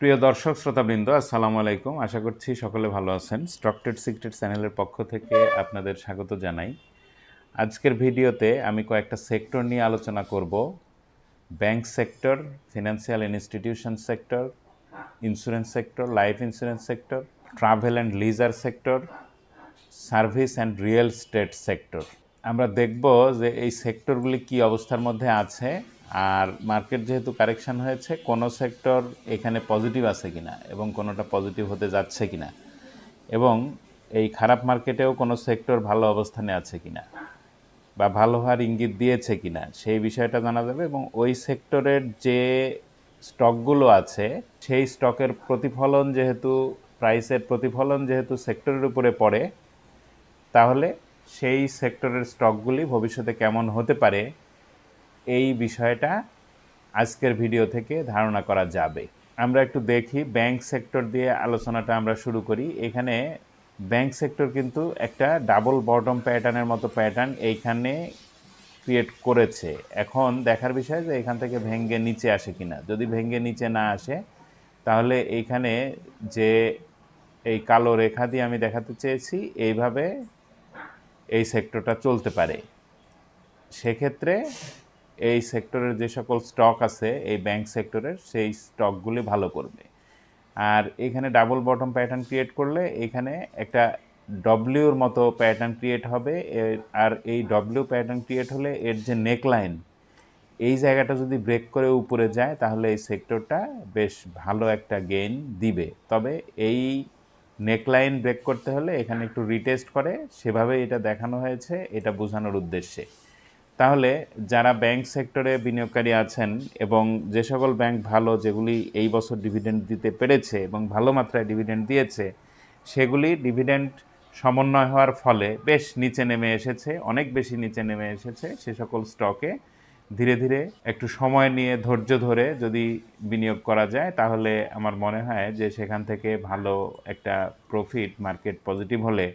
প্রিয় দর্শক, শ্রোতাবৃন্দ, আসসালামু আলাইকুম। আশা করছি সকলে ভালো আছেন। স্টকটেড সিক্রেট চ্যানেলের পক্ষ থেকে আপনাদের স্বাগত জানাই। আজকের ভিডিওতে আমি কয়েকটা সেক্টর নিয়ে আলোচনা করব। Bank sector, financial institution sector, insurance sector, life insurance sector, travel and leisure sector, service and real estate sector. আমরা দেখব যে এই সেক্টরগুলি কি অবস্থার মধ্যে আছে। আর মার্কেট যেহেতু কারেকশন হয়েছে, কোনো সেক্টর এখানে পজিটিভ আছে কিনা এবং কোনোটা পজিটিভ হতে যাচ্ছে কিনা এবং এই খারাপ মার্কেটেও কোনো সেক্টর ভালো অবস্থানে আছে কিনা বা ভালো হওয়ার ইঙ্গিত দিয়েছে কিনা সেই বিষয়টা জানা যাবে এবং ওই সেক্টরের যে স্টকগুলো আছে, সেই স্টকের প্রতিফলন যেহেতু প্রাইসের প্রতিফলন যেহেতু সেক্টরের উপরে পড়ে, তাহলে সেই সেক্টরের স্টকগুলি ভবিষ্যতে কেমন হতে পারে এই বিষয়টা আজকের ভিডিও থেকে ধারণা করা যাবে। আমরা একটু দেখি ব্যাংক সেক্টর দিয়ে আলোচনাটা আমরা শুরু করি। এখানে ব্যাংক সেক্টর কিন্তু একটা ডাবল বটম প্যাটার্নের মতো প্যাটার্ন এইখানে ক্রিয়েট করেছে। এখন দেখার বিষয় যে এখান থেকে ভেঙ্গে নিচে আসে কিনা। যদি ভেঙ্গে নিচে না আসে, তাহলে এইখানে যে এই কালো রেখা দিয়ে আমি দেখাতে চেয়েছি, এইভাবে এই সেক্টরটা চলতে পারে। সেক্ষেত্রে এই সেক্টরের যে সকল স্টক আছে, এই ব্যাংক সেক্টরের সেই স্টকগুলি ভালো করবে। আর এখানে ডাবল বটম প্যাটার্ন ক্রিয়েট করলে এখানে একটা ডব্লিউর মতো প্যাটার্ন ক্রিয়েট হবে। আর এই ডব্লিউ প্যাটার্ন ক্রিয়েট হলে এর যে নেকলাইন এই জায়গাটা যদি ব্রেক করে উপরে যায়, তাহলে এই সেক্টরটা বেশ ভালো একটা গেইন দিবে। তবে এই নেকলাইন ব্রেক করতে হলে এখানে একটু রিটেস্ট করে। সেভাবে এটা দেখানো হয়েছে, এটা বোঝানোর উদ্দেশ্যে। তাহলে যারা ব্যাংক সেক্টরে বিনিয়োগকারী আছেন এবং যে সকল ব্যাংক ভালো, যেগুলি এই বছর ডিভিডেন্ড দিতে পেরেছে এবং ভালো মাত্রায় ডিভিডেন্ড দিয়েছে, সেগুলি ডিভিডেন্ড সমন্বয় হওয়ার ফলে বেশ নিচে নেমে এসেছে, অনেক বেশি নিচে নেমে এসেছে। সে সকল স্টকে ধীরে ধীরে একটু সময় নিয়ে ধৈর্য ধরে যদি বিনিয়োগ করা যায়, তাহলে আমার মনে হয় যে সেখান থেকে ভালো একটা প্রফিট মার্কেট পজিটিভ হলে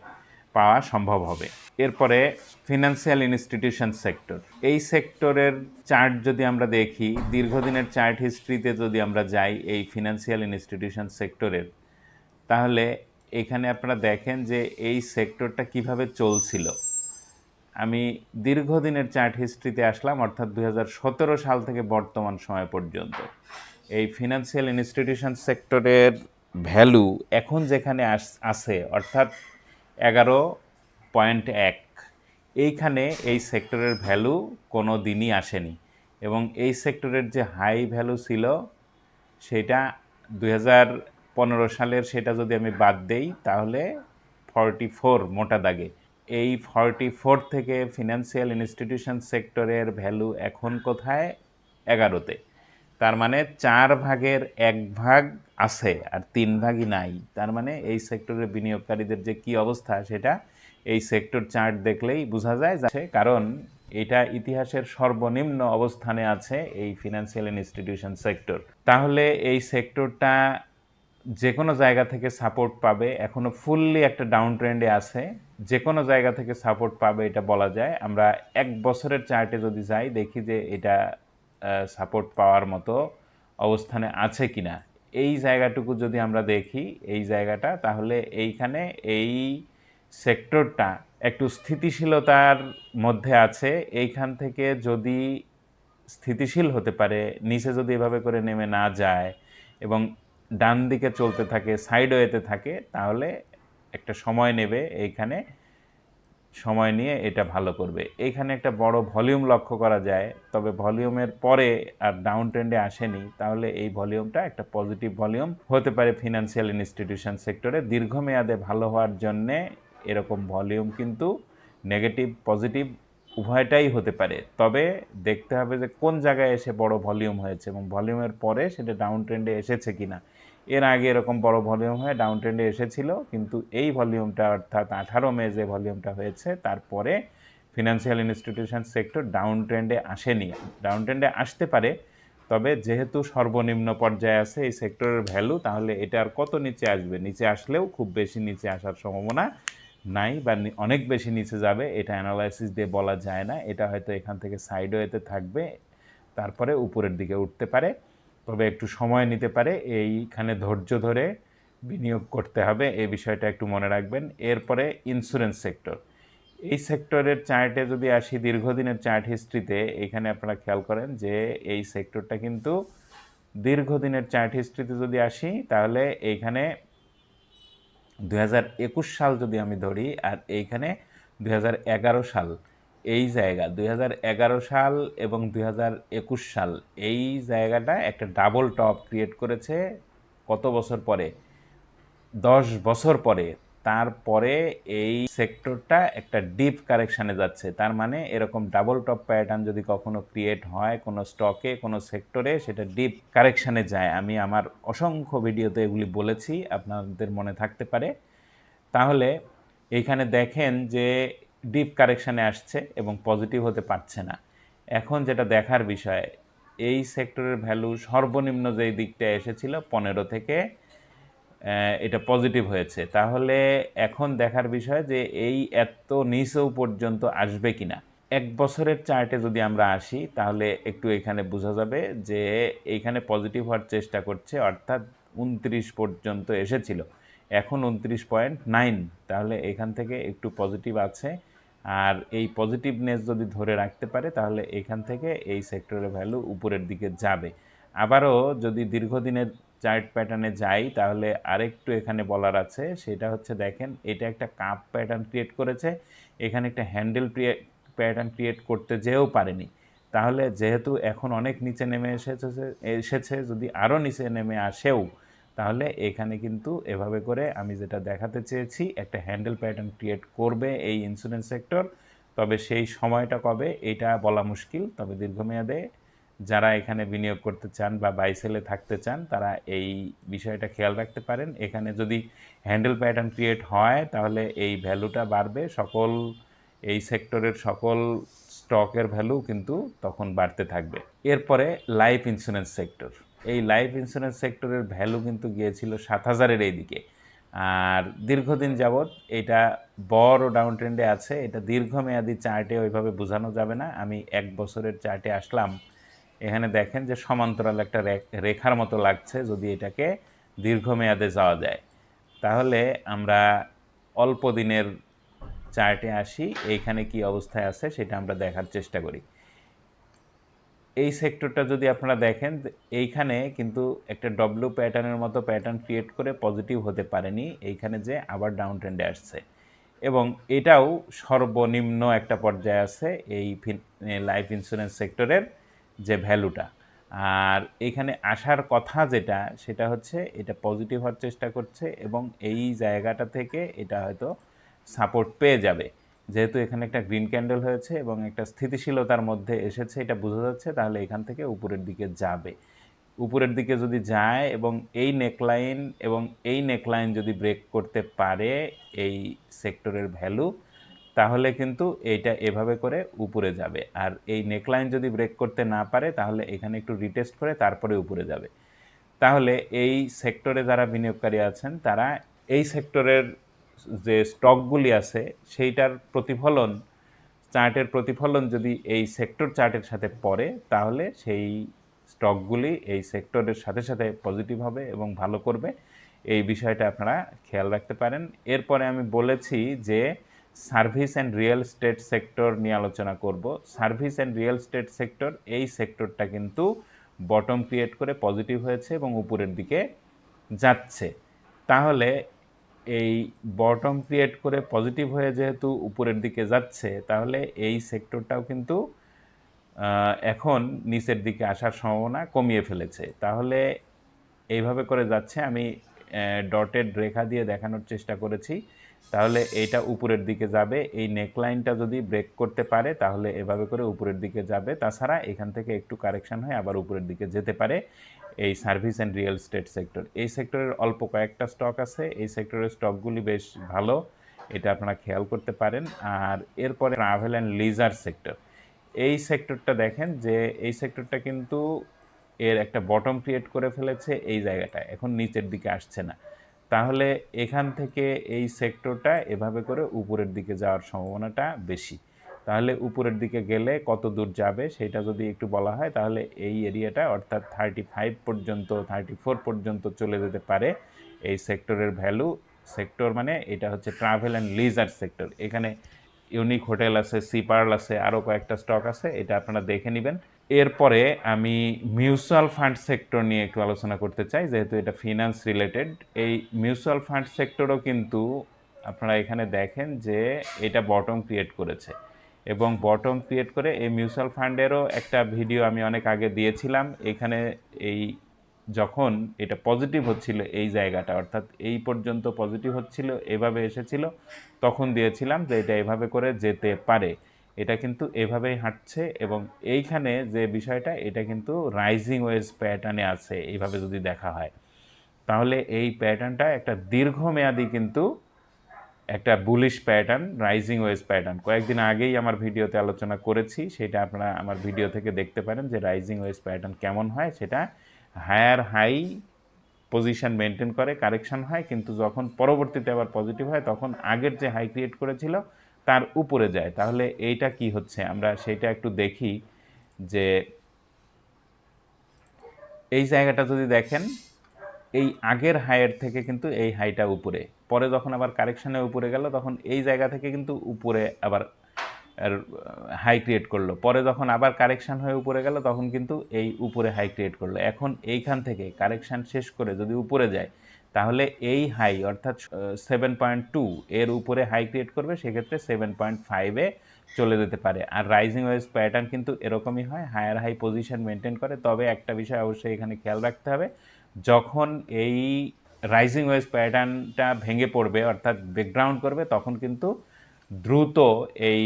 পাওয়া সম্ভব হবে। এরপরে ফিনান্সিয়াল ইনস্টিটিউশন সেক্টর এই সেক্টরের চার্ট যদি আমরা দেখি, দীর্ঘদিনের চার্ট হিস্ট্রিতে যদি আমরা যাই এই ফিনান্সিয়াল ইনস্টিটিউশন সেক্টরের তাহলে এখানে আপনারা দেখেন যে এই সেক্টরটা কীভাবে চলছিল। আমি দীর্ঘদিনের চার্ট হিস্ট্রিতে আসলাম, অর্থাৎ দু হাজার সতেরো সাল থেকে বর্তমান সময় পর্যন্ত। এই ফিনান্সিয়াল ইনস্টিটিউশন সেক্টরের ভ্যালু এখন যেখানে আস- আছে, অর্থাৎ এগারো পয়েন্ট এক। এইখানে এই সেক্টরের ভ্যালু কোনো দিনই আসেনি এবং এই সেক্টরের যে হাই ভ্যালু ছিল, সেটা পনেরো সালের সেটা যদি আমি বাদ দেই, তাহলে ফর্টি ফোর মোটা দাগে। এই ফর্টি ফোর থেকে ফিনান্সিয়াল ইনস্টিটিউশন সেক্টরের ভ্যালু এখন কোথায়? এগারোতে। তার মানে চার ভাগের এক ভাগ আছে আর তিন ভাগই নাই। তার মানে এই সেক্টরের বিনিয়োগকারীদের যে কি অবস্থা সেটা এই সেক্টর চার্ট দেখলেই বোঝা যায় কারণ এটা ইতিহাসের সর্বনিম্ন অবস্থানে আছে এই ফিনান্সিয়াল ইনস্টিটিউশন সেক্টর তাহলে এই সেক্টরটা যে কোনো জায়গা থেকে সাপোর্ট পাবে, এখনও ফুললি একটা ডাউন ট্রেন্ডে আছে। যে কোনো জায়গা থেকে সাপোর্ট পাবে, এটা বলা যায়। আমরা এক বছরের চার্টে যদি যাই, দেখি যে এটা সাপোর্ট পাওয়ার মতো অবস্থানে আছে কিনা। এই জায়গাটুকু যদি আমরা দেখি, এই জায়গাটা, তাহলে এইখানে এই সেক্টরটা একটু স্থিতিশীলতার মধ্যে আছে। এইখান থেকে যদি স্থিতিশীল হতে পারে, নিচে যদি এভাবে করে নেমে না যায় এবং ডান দিকে চলতে থাকে সাইড ওয়েতে থাকে, তাহলে একটা সময় নেবে এইখানে। সময় নিয়ে এটা ভালো করবে। এখানে একটা বড় ভলিউম লক্ষ্য করা যায়, তবে ভলিউমের পরে আর ডাউন ট্রেন্ডে আসেনি, তাহলে এই ভলিউমটা একটা পজিটিভ ভলিউম হতে পারে ফিনান্সিয়াল ইনস্টিটিউশন সেক্টরে দীর্ঘমেয়াদে ভালো হওয়ার জন্যে এরকম ভলিউম কিন্তু নেগেটিভ পজিটিভ উভয়টাই হতে পারে। তবে দেখতে হবে যে কোন জায়গায় এসে বড় ভলিউম হয়েছে এবং ভলিউমের পরে সেটা ডাউন ট্রেন্ডে এসেছে কিনা। এর আগে এরকম বড় ভলিউম হয়ে ডাউন ট্রেন্ডে এসেছিল, কিন্তু এই ভলিউমটা অর্থাৎ আঠারো মে যে ভলিউমটা হয়েছে, তারপরে ফিনান্সিয়াল ইনস্টিটিউশন সেক্টর ডাউন ট্রেন্ডে আসেনি। ডাউন ট্রেন্ডে আসতে পারে, তবে যেহেতু সর্বনিম্ন পর্যায়ে আছে এই সেক্টরের ভ্যালু তাহলে এটা আর কত নিচে আসবে? নিচে আসলেও খুব বেশি নিচে আসার সম্ভাবনা নাই বা অনেক বেশি নিচে যাবে, এটা অ্যানালাইসিস দিয়ে বলা যায় না। এটা হয়তো এখান থেকে সাইড সাইডওয়েতে থাকবে, তারপরে উপরের দিকে উঠতে পারে। তবে একটু সময় নিতে পারে। এইখানে ধৈর্য ধরে বিনিয়োগ করতে হবে। এই বিষয়টা একটু মনে রাখবেন। এরপরে ইন্স্যুরেন্স সেক্টর এই সেক্টরের চার্টে যদি আসি, দীর্ঘদিনের চার্ট হিস্ট্রিতে এখানে আপনারা খেয়াল করেন যে এই সেক্টরটা কিন্তু দীর্ঘদিনের চার্ট হিস্ট্রিতে যদি আসি, তাহলে এইখানে দু হাজার একুশ সাল যদি আমি ধরি, আর এইখানে দু হাজার এগারো সাল এই জায়গা দু হাজার এগারো সাল এবং দুই হাজার একুশ সাল, এই জায়গাটা একটা ডাবল টপ ক্রিয়েট করেছে কত বছর পরে? দশ বছর পরে। তারপরে এই সেক্টরটা একটা ডিপ কারেকশানে যাচ্ছে। তার মানে এরকম ডাবল টপ প্যাটার্ন যদি কখনো ক্রিয়েট হয় কোনো স্টকে কোনো সেক্টরে সেটা ডিপ কারেকশানে যায়। আমি আমার অসংখ্য ভিডিওতে এগুলি বলেছি, আপনাদের মনে থাকতে পারে। তাহলে এইখানে দেখেন যে ডিপ কারেকশানে আসছে এবং পজিটিভ হতে পারছে না। এখন যেটা দেখার বিষয়, এই সেক্টরের ভ্যালু সর্বনিম্ন যেই দিকটা এসেছিল, পনেরো থেকে এটা পজিটিভ হয়েছে। তাহলে এখন দেখার বিষয় যে এই এত নিচেও পর্যন্ত আসবে কিনা। এক বছরের চার্টে যদি আমরা আসি, তাহলে একটু এখানে বোঝা যাবে যে এইখানে পজিটিভ হওয়ার চেষ্টা করছে, অর্থাৎ উনত্রিশ পর্যন্ত এসেছিল। এখন উনত্রিশ পয়েন্ট নাইন তাহলে এখান থেকে একটু পজিটিভ আছে। আর এই পজিটিভনেস যদি ধরে রাখতে পারে, তাহলে এখান থেকে এই সেক্টরের ভ্যালু উপরের দিকে যাবে। আবারও যদি দীর্ঘদিনের চার্ট প্যাটার্নে যাই, তাহলে আরেকটু এখানে বলার আছে, সেটা হচ্ছে দেখেন, এটা একটা কাপ প্যাটার্ন ক্রিয়েট করেছে। এখানে একটা হ্যান্ডেল প্যাটার্ন ক্রিয়েট করতে যেও পারেনি। তাহলে যেহেতু এখন অনেক নিচে নেমে এসেছে এসেছে যদি আরও নিচে নেমে আসেও তাহলে এখানে কিন্তু এভাবে করে আমি যেটা দেখাতে চেয়েছি, একটা হ্যান্ডেল প্যাটার্ন ক্রিয়েট করবে এই ইন্স্যুরেন্স সেক্টর তবে সেই সময়টা কবে এটা বলা মুশকিল, তবে দীর্ঘমেয়াদে যারা এখানে বিনিয়োগ করতে চান বা বাইসেলে থাকতে চান, তারা এই বিষয়টা খেয়াল রাখতে পারেন। এখানে যদি হ্যান্ডেল প্যাটার্ন ক্রিয়েট হয়, তাহলে এই ভ্যালুটা বাড়বে। সকল, এই সেক্টরের সকল স্টকের ভ্যালু কিন্তু তখন বাড়তে থাকবে। এরপরে লাইফ ইন্স্যুরেন্স সেক্টর এই লাইফ ইন্স্যুরেন্স সেক্টরের ভ্যালু কিন্তু গিয়েছিল সাত হাজারের এই দিকে আর দীর্ঘদিন যাবৎ এটা বড় ডাউন ট্রেন্ডে আছে, এটা দীর্ঘমেয়াদী চার্টে ওইভাবে বোঝানো যাবে না। আমি এক বছরের চার্টে আসলাম, এখানে দেখেন যে সমান্তরাল একটা রেখার মতো লাগছে যদি এটাকে দীর্ঘমেয়াদে যাওয়া যায়। তাহলে আমরা অল্প দিনের চার্টে আসি, এইখানে কি অবস্থায় আছে সেটা আমরা দেখার চেষ্টা করি। এই সেক্টরটা যদি আপনারা দেখেন এইখানে কিন্তু একটা ডব্লু প্যাটার্নের মতো প্যাটার্ন ক্রিয়েট করে পজিটিভ হতে পারেনি। এইখানে যে আবার ডাউন ট্রেন্ডে আসছে। এবং এটাও সর্বনিম্ন একটা পর্যায়ে আছে এই লাইফ ইন্স্যুরেন্স সেক্টরের যে ভ্যালুটা আর এখানে আসার কথা যেটা, সেটা হচ্ছে এটা পজিটিভ হওয়ার চেষ্টা করছে এবং এই জায়গাটা থেকে এটা হয়তো সাপোর্ট পেয়ে যাবে। যেহেতু এখানে একটা গ্রিন ক্যান্ডেল হয়েছে এবং একটা স্থিতিশীলতার মধ্যে এসেছে, এটা বোঝা যাচ্ছে তাহলে এখান থেকে উপরের দিকে যাবে। উপরের দিকে যদি যায় এবং এই নেকলাইন এবং এই নেকলাইন যদি ব্রেক করতে পারে এই সেক্টরের ভ্যালু তাহলে কিন্তু এইটা এভাবে করে উপরে যাবে। আর এই নেকলাইন যদি ব্রেক করতে না পারে, তাহলে এখানে একটু রিটেস্ট করে তারপরে উপরে যাবে। তাহলে এই সেক্টরে যারা বিনিয়োগকারী আছেন, তারা এই সেক্টরের যে স্টকগুলি আছে, সেইটার প্রতিফলন, চার্টের প্রতিফলন যদি এই সেক্টর চার্টের সাথে পড়ে, তাহলে সেই স্টকগুলি এই সেক্টরের সাথে সাথে পজিটিভ হবে এবং ভালো করবে। এই বিষয়টা আপনারা খেয়াল রাখতে পারেন। এরপরে আমি বলেছি যে service and real estate sector নিয়ে আলোচনা করব। Service and real estate sector, এই সেক্টরটা কিন্তু বটম ক্রিয়েট করে পজিটিভ হয়েছে এবং উপরের দিকে যাচ্ছে। তাহলে এই বটম ক্রিয়েট করে পজিটিভ হয়ে যেহেতু উপরের দিকে যাচ্ছে, তাহলে এই সেক্টরটাও কিন্তু এখন নিচের দিকে আসার সম্ভাবনা কমিয়ে ফেলেছে। তাহলে এইভাবে করে যাচ্ছে, আমি ডটেড রেখা দিয়ে দেখানোর চেষ্টা করেছি। তাহলে এটা উপরের দিকে যাবে, এই নেকলাইনটা যদি ব্রেক করতে পারে, তাহলে এভাবে করে উপরের দিকে যাবে। তাছাড়া এখান থেকে একটু কারেকশন হয়ে, আবার উপরের দিকে যেতে পারে। এই service and real estate sector এই সেক্টরের অল্প কয়েকটা স্টক আছে। এই সেক্টরের স্টকগুলি বেশ ভালো, এটা আপনারা খেয়াল করতে পারেন। আর এরপরে ট্রাভেল অ্যান্ড লিজার সেক্টর এই সেক্টরটা দেখেন যে, এই সেক্টরটা কিন্তু এর একটা বটম ক্রিয়েট করে ফেলেছে এই জায়গাটা এখন নিচের দিকে আসছে না। তাহলে এখান থেকে এই সেক্টরটা এভাবে করে উপরের দিকে যাওয়ার সম্ভাবনাটা বেশি। তাহলে উপরের দিকে গেলে কত দূর যাবে সেটা যদি একটু বলা হয়, তাহলে এই এরিয়াটা অর্থাৎ থার্টি ফাইভ পর্যন্ত থার্টি ফোর পর্যন্ত চলে যেতে পারে এই সেক্টরের ভ্যালু সেক্টর মানে এটা হচ্ছে ট্রাভেল অ্যান্ড লিজার সেক্টর এখানে ইউনিক হোটেল আছে সিপার্ল আছে আরও কয়েকটা স্টক আছে, এটা আপনারা দেখে নেবেন। এরপরে আমি মিউচুয়াল ফান্ড সেক্টর নিয়ে একটু আলোচনা করতে চাই, যেহেতু এটা ফিনান্স রিলেটেড এই মিউচুয়াল ফান্ড সেক্টরও কিন্তু আপনারা এখানে দেখেন যে এটা বটম ক্রিয়েট করেছে। এবং বটম ক্রিয়েট করে এই মিউচুয়াল ফান্ডেরও একটা ভিডিও আমি অনেক আগে দিয়েছিলাম। এখানে এই যখন এটা পজিটিভ হচ্ছিল এই জায়গাটা, অর্থাৎ এই পর্যন্ত পজিটিভ হচ্ছিল, এভাবে এসেছিল, তখন দিয়েছিলাম যে এটা এভাবে করে যেতে পারে। এটা কিন্তু এভাবেই হাঁটছে এবং এইখানে যে বিষয়টা, এটা কিন্তু রাইজিং ওয়েজ প্যাটার্নে আছে, এইভাবে যদি দেখা হয়। তাহলে এই প্যাটার্নটা একটা দীর্ঘমেয়াদী কিন্তু একটা bullish pattern rising wedge pattern কয়েকদিন আগেই আমার ভিডিওতে আলোচনা করেছি, সেটা আপনারা আমার ভিডিও থেকে দেখতে পারেন যে রাইজিং ওয়েজ প্যাটার্ন কেমন হয়, সেটা হায়ার হাই পজিশন মেনটেন করে কারেকশন হয়, কিন্তু যখন পরবর্তীতে আবার পজিটিভ হয়, তখন আগের যে হাই ক্রিয়েট করেছিল, তার উপরে যায়। তাহলে এইটা কি হচ্ছে? আমরা সেটা একটু দেখি যে এই জায়গাটা যদি দেখেন, এই আগের হাইয়ের থেকে কিন্তু এই হাইটা উপরে। পরে যখন আবার কারেকশানে উপরে গেল, তখন এই জায়গা থেকে কিন্তু উপরে আবার হাই ক্রিয়েট করল। পরে যখন আবার কারেকশান হয়ে উপরে গেল, তখন কিন্তু এই উপরে হাই ক্রিয়েট করল। এখন এইখান থেকে কারেকশান শেষ করে যদি উপরে যায়, তাহলে এই হাই অর্থাৎ সেভেন পয়েন্ট টু এর উপরে হাই ক্রিয়েট করবে, সেক্ষেত্রে সেভেন পয়েন্ট ফাইভে চলে যেতে পারে। আর রাইজিং ওয়েজ প্যাটার্ন কিন্তু এরকমই হয় হায়ার হাই পজিশন মেনটেন করে। তবে একটা বিষয় অবশ্যই এখানে খেয়াল রাখতে হবে, যখন এই রাইজিং ওয়েজ প্যাটার্নটা ভেঙে পড়বে, অর্থাৎ ব্যাকগ্রাউন্ড করবে, তখন কিন্তু দ্রুত এই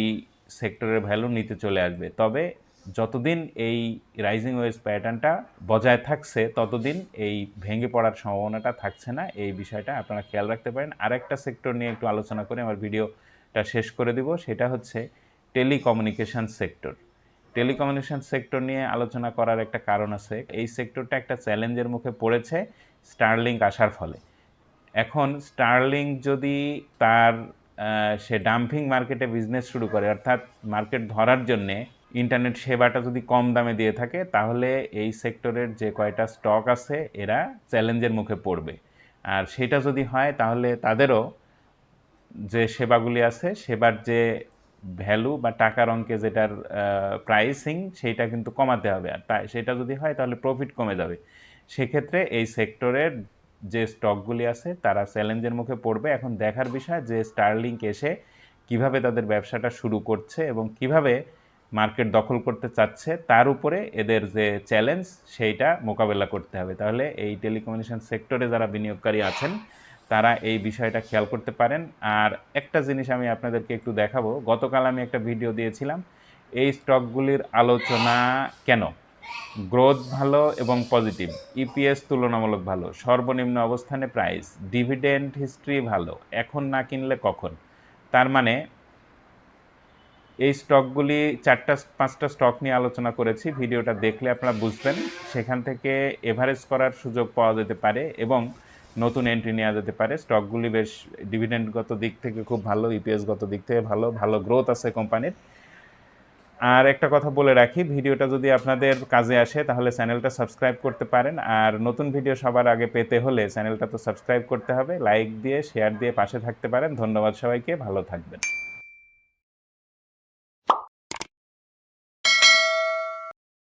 সেক্টরের ভ্যালু নিতে চলে আসবে। তবে যতদিন এই রাইজিং ওয়েজ প্যাটার্নটা বজায় থাকছে, ততদিন এই ভেঙে পড়ার সম্ভাবনাটা থাকছে না। এই বিষয়টা আপনারা খেয়াল রাখতে পারেন। আরেকটা সেক্টর নিয়ে একটু আলোচনা করে আমার ভিডিওটা শেষ করে দিব, সেটা হচ্ছে টেলিকমিউনিকেশন সেক্টর টেলিকমিউনিকেশন সেক্টর নিয়ে আলোচনা করার একটা কারণ আছে। এই সেক্টরটা একটা চ্যালেঞ্জের মুখে পড়েছে। স্টারলিংক আসার ফলে। এখন স্টারলিংক যদি তার সে ডাম্পিং মার্কেটে বিজনেস শুরু করে, অর্থাৎ মার্কেট ধরার জন্যে ইন্টারনেট সেবাটা যদি কম দামে দিয়ে থাকে, তাহলে এই সেক্টরের যে কয়টা স্টক আছে, এরা চ্যালেঞ্জের মুখে পড়বে। আর সেটা যদি হয়, তাহলে তাদেরও যে সেবাগুলি আছে, সেবার যে ভ্যালু বা টাকার অঙ্কে যেটার প্রাইসিং সেইটা কিন্তু কমাতে হবে। আর তাই, সেটা যদি হয়, তাহলে প্রফিট কমে যাবে। সেক্ষেত্রে এই সেক্টরের যে স্টকগুলি আছে, তারা চ্যালেঞ্জের মুখে পড়বে। এখন দেখার বিষয় যে স্টারলিংক এসে কীভাবে তাদের ব্যবসাটা শুরু করছে এবং কীভাবে মার্কেট দখল করতে চাচ্ছে, তার উপরে এদের যে চ্যালেঞ্জ সেইটা মোকাবেলা করতে হবে। তাহলে এই টেলিকমিউনিকেশন সেক্টরে যারা বিনিয়োগকারী আছেন, তারা এই বিষয়টা খেয়াল করতে পারেন। আর একটা জিনিস আমি আপনাদেরকে একটু দেখাবো। গতকাল আমি একটা ভিডিও দিয়েছিলাম, এই স্টকগুলির আলোচনা কেন? গ্রোথ ভালো এবং পজিটিভ ইপিএস তুলনামূলক ভালো, সর্বনিম্ন অবস্থানে প্রাইস, ডিভিডেন্ড হিস্ট্রি ভালো, এখন না কিনলে কখন? তার মানে এই স্টকগুলি চারটা, পাঁচটা স্টক নিয়ে আলোচনা করেছি, ভিডিওটা দেখলে আপনারা বুঝবেন, সেখান থেকে এভারেজ করার সুযোগ পাওয়া যেতে পারে এবং নতুন এন্ট্রি নেওয়া যেতে পারে। স্টকগুলি বেশ ডিভিডেন্ডগত দিক থেকে খুব ভালো ইপিএসগত দিক থেকে ভালো ভালো গ্রোথ আছে কোম্পানির। আর একটা কথা বলে রাখি, ভিডিওটা যদি আপনাদের কাজে আসে তাহলে চ্যানেলটা সাবস্ক্রাইব করতে পারেন। আর নতুন ভিডিও সবার আগে পেতে হলে চ্যানেলটা তো সাবস্ক্রাইব করতে হবে, লাইক দিয়ে, শেয়ার দিয়ে পাশে থাকতে পারেন। ধন্যবাদ সবাইকে, ভালো থাকবেন।